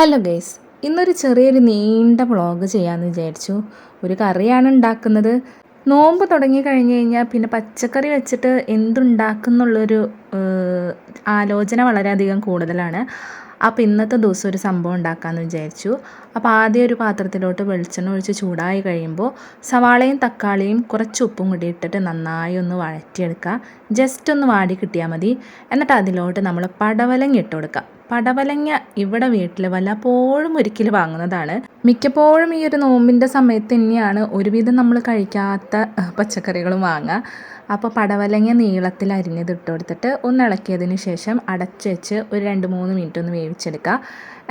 Hello guys ഇന്നൊരു ചെറിയൊരു നീണ്ട വ്ളോഗ് ചെയ്യാമെന്ന് വിചാരിച്ചു. ഒരു കറിയാണ് ഉണ്ടാക്കുന്നത്. നോമ്പ് തുടങ്ങി കഴിഞ്ഞ് കഴിഞ്ഞാൽ പിന്നെ പച്ചക്കറി വെച്ചിട്ട് എന്തുണ്ടാക്കുന്നുള്ളൊരു ആലോചന വളരെയധികം കൂടുതലാണ്. അപ്പോൾ ഇന്നത്തെ ദിവസം ഒരു സംഭവം ഉണ്ടാക്കാമെന്ന് വിചാരിച്ചു. അപ്പോൾ ആദ്യം ഒരു പാത്രത്തിലോട്ട് വെളിച്ചെണ്ണ ഒഴിച്ച് ചൂടായി കഴിയുമ്പോൾ സവാളയും തക്കാളിയും കുറച്ച് ഉപ്പും കൂടി ഇട്ടിട്ട് നന്നായി ഒന്ന് വഴറ്റിയെടുക്കുക ജസ്റ്റ് ഒന്ന് വാടി കിട്ടിയാൽ മതി. എന്നിട്ട് അതിലോട്ട് നമ്മൾ പടവലങ്ങ ഇട്ട് കൊടുക്കുക പടവലങ്ങ ഇവിടെ വീട്ടിൽ വല്ലപ്പോഴും ഒരിക്കൽ വാങ്ങുന്നതാണ്. മിക്കപ്പോഴും ഈ ഒരു നോമ്പിന്റെ സമയത്ത് തന്നെയാണ് ഒരുവിധം നമ്മൾ കഴിക്കാത്ത പച്ചക്കറികളും വാങ്ങുക. അപ്പോൾ പടവലങ്ങ നീളത്തിൽ അരിഞ്ഞത് ഇട്ട് കൊടുത്തിട്ട് ഒന്ന് ഇളക്കിയതിന് ശേഷം അടച്ച് വെച്ച് ഒരു രണ്ട് മൂന്ന് മിനിറ്റ് ഒന്ന് വേവിച്ചെടുക്കുക.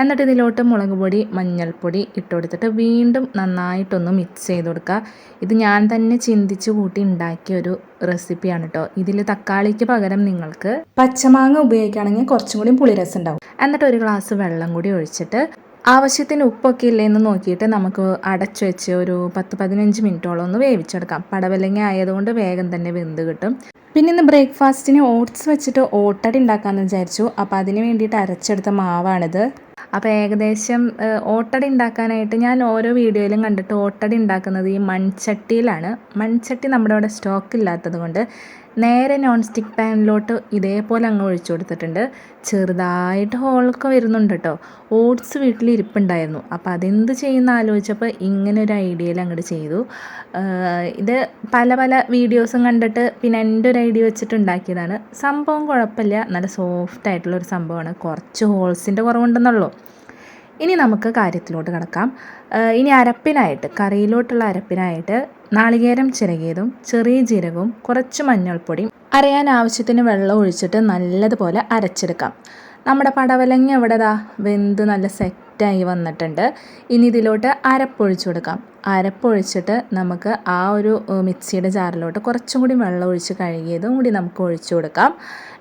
എന്നിട്ട് ഇതിലോട്ട് മുളക് പൊടി മഞ്ഞൾപ്പൊടി ഇട്ട് കൊടുത്തിട്ട് വീണ്ടും നന്നായിട്ടൊന്ന് മിക്സ് ചെയ്ത് കൊടുക്കുക. ഇത് ഞാൻ തന്നെ ചിന്തിച്ച് കൂട്ടി ഉണ്ടാക്കിയ ഒരു റെസിപ്പിയാണ് കേട്ടോ ഇതിൽ തക്കാളിക്ക് പകരം നിങ്ങൾക്ക് പച്ചമാങ്ങ ഉപയോഗിക്കുകയാണെങ്കിൽ കുറച്ചും കൂടി പുളിരസം ഉണ്ടാവും. എന്നിട്ട് ഒരു ഗ്ലാസ് വെള്ളം കൂടി ഒഴിച്ചിട്ട് ആവശ്യത്തിന് ഉപ്പൊക്കെ ഇല്ലേന്ന് നോക്കിയിട്ട് നമുക്ക് അടച്ചു വെച്ച് ഒരു പത്ത് പതിനഞ്ച് മിനിറ്റോളം ഒന്ന് വേവിച്ചെടുക്കാം. പടവലങ്ങ ആയതുകൊണ്ട് വേഗം തന്നെ വെന്ത് കിട്ടും. പിന്നെ ഇന്ന് ബ്രേക്ക്ഫാസ്റ്റിന് ഓട്സ് വെച്ചിട്ട് ഓട്ടടി ഉണ്ടാക്കാമെന്ന് വിചാരിച്ചു. അപ്പോൾ അതിന് വേണ്ടിയിട്ട് അരച്ചെടുത്ത മാവാണിത്. അപ്പോൾ ഏകദേശം ഓട്ടടി ഉണ്ടാക്കാനായിട്ട് ഞാൻ ഓരോ വീഡിയോയിലും കണ്ടിട്ട് ഓട്ടടി ഉണ്ടാക്കുന്നത് ഈ മൺചട്ടിയിലാണ്. മൺചട്ടി നമ്മുടെ അവിടെ സ്റ്റോക്ക് ഇല്ലാത്തത് കൊണ്ട് നേരെ നോൺ സ്റ്റിക്ക് പാനിലോട്ട് ഇതേപോലെ അങ്ങ് ഒഴിച്ചു കൊടുത്തിട്ടുണ്ട്. ചെറുതായിട്ട് ഹോളൊക്കെ വരുന്നുണ്ട് കേട്ടോ ഓട്സ് വീട്ടിൽ ഇരിപ്പുണ്ടായിരുന്നു അപ്പോൾ അതെന്ത് ചെയ്യുന്ന ആലോചിച്ചപ്പോൾ ഇങ്ങനെ ഒരു ഐഡിയയിൽ അങ്ങോട്ട് ചെയ്തു. ഇത് പല പല വീഡിയോസും കണ്ടിട്ട് പിന്നെ എന്റെ ഒരു ഐഡിയ വെച്ചിട്ട് ഉണ്ടാക്കിയതാണ് സംഭവം കുഴപ്പമില്ല. നല്ല സോഫ്റ്റ് ആയിട്ടുള്ള ഒരു സംഭവമാണ്. കുറച്ച് ഹോൾസിന്റെ കുറവുണ്ടെന്നുള്ളൂ. ഇനി നമുക്ക് കാര്യത്തിലോട്ട് കിടക്കാം. ഇനി അരപ്പിനായിട്ട് കറിയിലോട്ടുള്ള അരപ്പിനായിട്ട് നാളികേരം ചിരകിയതും ചെറിയ ജീരകവും കുറച്ച് മഞ്ഞൾപ്പൊടിയും അരയാൻ ആവശ്യത്തിന് വെള്ളം ഒഴിച്ചിട്ട് നല്ലതുപോലെ അരച്ചെടുക്കാം. നമ്മുടെ പടവലങ്ങ എവിടെതാ വെന്ത് നല്ല സെറ്റായി വന്നിട്ടുണ്ട്. ഇനി ഇതിലോട്ട് അരപ്പൊഴിച്ചു കൊടുക്കാം. അരപ്പൊഴിച്ചിട്ട് നമുക്ക് ആ ഒരു മിക്സിയുടെ ജാറിലോട്ട് കുറച്ചും കൂടി വെള്ളം ഒഴിച്ച് കഴുകിയതും കൂടി നമുക്ക് ഒഴിച്ചു കൊടുക്കാം.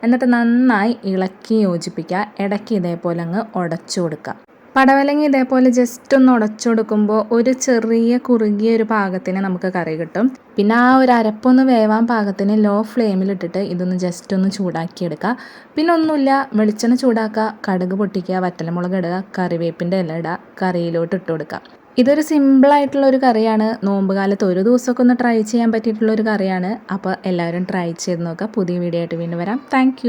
എന്നിട്ട് നന്നായി ഇളക്കി യോജിപ്പിക്കുക. ഇടയ്ക്ക് ഇതേപോലെ അങ്ങ് ഉടച്ചു കൊടുക്കാം പടവലങ്ങ ഇതേപോലെ ജസ്റ്റ് ഒന്ന് ഉടച്ചു കൊടുക്കുമ്പോൾ ഒരു ചെറിയ കുറുകിയ ഒരു പാകത്തിന് നമുക്ക് കറി കിട്ടും. പിന്നെ ആ ഒരു അരപ്പൊന്ന് വേവാൻ പാകത്തിന് ലോ ഫ്ലെയിമിലിട്ടിട്ട് ഇതൊന്ന് ജസ്റ്റ് ഒന്ന് ചൂടാക്കിയെടുക്കുക. പിന്നെ ഒന്നുമില്ല വെളിച്ചെണ്ണ ചൂടാക്കുക കടുക് പൊട്ടിക്കുക വറ്റലമുളക് ഇടുക കറിവേപ്പിന്റെ ഇല ഇടുക കറിയിലോട്ട് ഇട്ട് കൊടുക്കുക. ഇതൊരു സിമ്പിളായിട്ടുള്ള ഒരു കറിയാണ്. നോമ്പ് കാലത്ത് ഒരു ദിവസമൊക്കെ ഒന്ന് ട്രൈ ചെയ്യാൻ പറ്റിയിട്ടുള്ള ഒരു കറിയാണ്. അപ്പോൾ എല്ലാവരും ട്രൈ ചെയ്ത് നോക്കുക. പുതിയ വീഡിയോ ആയിട്ട് വീണ്ടും വരാം. താങ്ക്